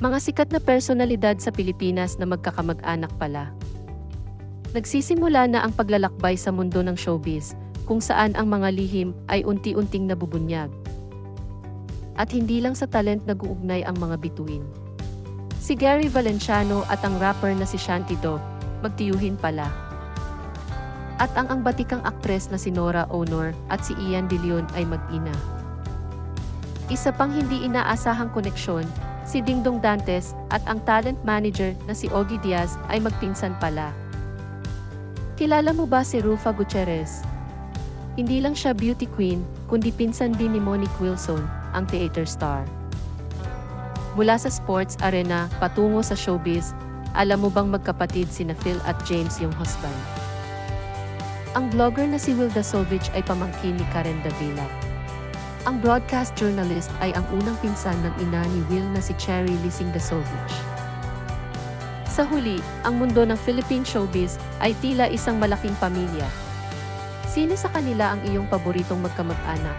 Mga sikat na personalidad sa Pilipinas na magkakamag-anak pala. Nagsisimula na ang paglalakbay sa mundo ng showbiz, kung saan ang mga lihim ay unti-unting nabubunyag. At hindi lang sa talent nag-uugnay ang mga bituin. Si Gary Valenciano at ang rapper na si Shanty Dog, magtiyuhin pala. At ang ang batikang aktres na si Nora Honor at si Ian De Leon ay mag-ina. Isa pang hindi inaasahang koneksyon, si Dingdong Dantes at ang talent manager na si Ogie Diaz ay magpinsan pala. Kilala mo ba si Rufa Gutierrez? Hindi lang siya beauty queen, kundi pinsan din ni Monique Wilson, ang theater star. Mula sa sports arena patungo sa showbiz, alam mo bang magkapatid sina Phil at James yung husband? Ang vlogger na si Will Dasovich ay pamangkin ni Karen Davila. Ang broadcast journalist ay ang unang pinsan ng ina ni Will na si Cherry Lysing Dasovich. Sa huli, ang mundo ng Philippine showbiz ay tila isang malaking pamilya. Sino sa kanila ang iyong paboritong magkamag-anak?